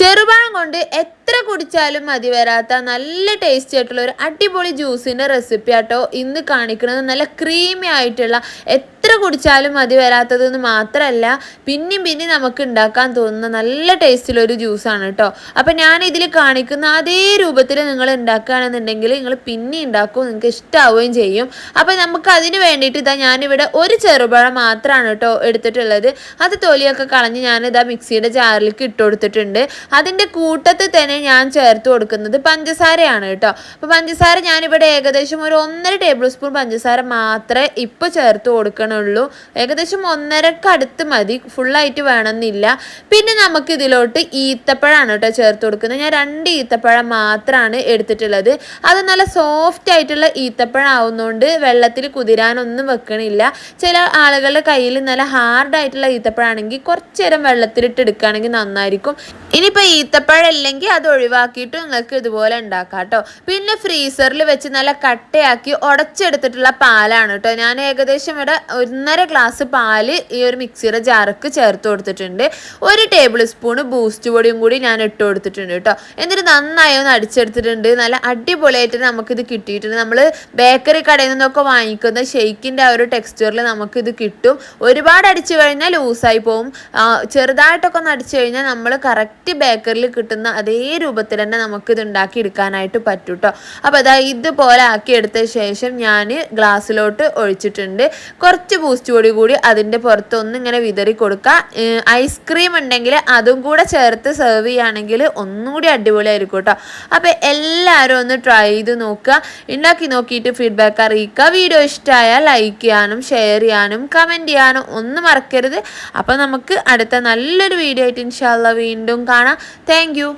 ചെറുപഴം കൊണ്ട് എത്ര കുടിച്ചാലും മതി വരാത്ത നല്ല ടേസ്റ്റി ആയിട്ടുള്ള ഒരു അടിപൊളി ജ്യൂസിന്റെ റെസിപ്പി ആട്ടോ ഇന്ന് കാണിക്കുന്നത്. നല്ല ക്രീമി ആയിട്ടുള്ള എത്ര കുടിച്ചാലും മതി വരാത്തതെന്ന് മാത്രമല്ല പിന്നെയും പിന്നെയും നമുക്ക് ഉണ്ടാക്കാൻ തോന്നുന്ന നല്ല ടേസ്റ്റിലൊരു ജ്യൂസാണ് കേട്ടോ അപ്പം ഞാൻ ഇതിൽ കാണിക്കുന്ന അതേ രൂപത്തിൽ നിങ്ങൾ ഉണ്ടാക്കുകയാണെന്നുണ്ടെങ്കിൽ നിങ്ങൾ പിന്നെ ഉണ്ടാക്കും നിങ്ങൾക്ക് ഇഷ്ടമാവുകയും ചെയ്യും. അപ്പം നമുക്ക് അതിന് വേണ്ടിയിട്ട് ഇതാ ഞാനിവിടെ ഒരു ചെറുപഴം മാത്രമാണ് കേട്ടോ എടുത്തിട്ടുള്ളത്. അത് തൊലിയൊക്കെ കളഞ്ഞ് ഞാനിതാ മിക്സിയുടെ ജാറിലേക്ക് ഇട്ട് കൊടുത്തിട്ടുണ്ട്. അതിന്റെ കൂട്ടത്തിൽ തന്നെ ഞാൻ ചേർത്ത് കൊടുക്കുന്നത് പഞ്ചസാരയാണ് കേട്ടോ. അപ്പോൾ പഞ്ചസാര ഞാനിവിടെ ഏകദേശം ഒരു ഒന്നര ടേബിൾ സ്പൂൺ പഞ്ചസാര മാത്രമേ ഇപ്പോൾ ചേർത്ത് കൊടുക്കണുള്ളൂ. ഏകദേശം ഒന്നരക്കടുത്ത് മതി ഫുള്ളായിട്ട് വേണമെന്നില്ല. പിന്നെ നമുക്ക് ഇതിലോട്ട് ഈത്തപ്പഴമാണ് കേട്ടോ ചേർത്ത് കൊടുക്കുന്നത്. ഞാൻ രണ്ട് ഈത്തപ്പഴം മാത്രമാണ് എടുത്തിട്ടുള്ളത്. അത് നല്ല സോഫ്റ്റ് ആയിട്ടുള്ള ഈത്തപ്പഴം ആവുന്നതുകൊണ്ട് വെള്ളത്തിൽ കുതിരാനൊന്നും വെക്കണില്ല. ചില ആളുകളുടെ കയ്യിൽ നല്ല ഹാർഡായിട്ടുള്ള ഈത്തപ്പഴമാണെങ്കിൽ കുറച്ച് നേരം വെള്ളത്തിലിട്ട് എടുക്കുകയാണെങ്കിൽ നന്നായിരിക്കും. ഇനിയിപ്പോൾ ഈത്തപ്പഴം ഇല്ലെങ്കിൽ അത് ഒഴിവാക്കിയിട്ട് നിങ്ങൾക്ക് ഇതുപോലെ ഉണ്ടാക്കാം കേട്ടോ പിന്നെ ഫ്രീസറിൽ വെച്ച് നല്ല കട്ടയാക്കി ഉടച്ചെടുത്തിട്ടുള്ള പാലാണ് കേട്ടോ ഞാൻ ഏകദേശം ഇവിടെ ഒന്നര ഗ്ലാസ് പാൽ ഈ ഒരു മിക്സിയുടെ ജാർക്ക് ചേർത്ത് കൊടുത്തിട്ടുണ്ട്. ഒരു ടേബിൾ സ്പൂണ് ബൂസ്റ്റ് പൊടിയും കൂടി ഞാൻ ഇട്ട് കൊടുത്തിട്ടുണ്ട് കേട്ടോ എന്നിട്ട് നന്നായി ഒന്ന് അടിച്ചെടുത്തിട്ടുണ്ട്. നല്ല അടിപൊളിയായിട്ട് നമുക്കിത് കിട്ടിയിട്ടുണ്ട്. നമ്മൾ ബേക്കറി കടയിൽ നിന്നൊക്കെ വാങ്ങിക്കുന്ന ഷെയ്ക്കിന്റെ ആ ഒരു ടെക്സ്ചറിൽ നമുക്കിത് കിട്ടും. ഒരുപാട് അടിച്ചു കഴിഞ്ഞാൽ ലൂസായി പോകും ചെറുതായിട്ടൊക്കെ ഒന്ന് അടിച്ചു കഴിഞ്ഞാൽ നമ്മൾ കറക്റ്റ് ബേക്കറിൽ കിട്ടുന്ന അതേ രൂപത്തിൽ തന്നെ നമുക്കിത് ഉണ്ടാക്കി എടുക്കാനായിട്ട് പറ്റും കേട്ടോ അപ്പോൾ അതാ ഇതുപോലെ ആക്കി എടുത്ത ശേഷം ഞാൻ ഗ്ലാസ്സിലോട്ട് ഒഴിച്ചിട്ടുണ്ട്. കുറച്ച് ബൂസ്റ്റ് പൊടി കൂടി അതിന്റെ പുറത്തൊന്ന് ഇങ്ങനെ വിതറി കൊടുക്കുക. ഐസ്ക്രീം ഉണ്ടെങ്കിൽ അതും കൂടെ ചേർത്ത് സെർവ് ചെയ്യുകയാണെങ്കിൽ ഒന്നും കൂടി അടിപൊളിയായിരിക്കും കേട്ടോ അപ്പോൾ എല്ലാവരും ഒന്ന് ട്രൈ ചെയ്ത് നോക്കുക. ഉണ്ടാക്കി നോക്കിയിട്ട് ഫീഡ്ബാക്ക് അറിയിക്കുക. വീഡിയോ ഇഷ്ടമായാൽ ലൈക്ക് ചെയ്യാനും ഷെയർ ചെയ്യാനും കമന്റ് ചെയ്യാനും ഒന്നും മറക്കരുത്. അപ്പോൾ നമുക്ക് അടുത്ത നല്ലൊരു വീഡിയോ ആയിട്ട് ഇൻഷാല്ല വീണ്ടും കാണാം. താങ്ക്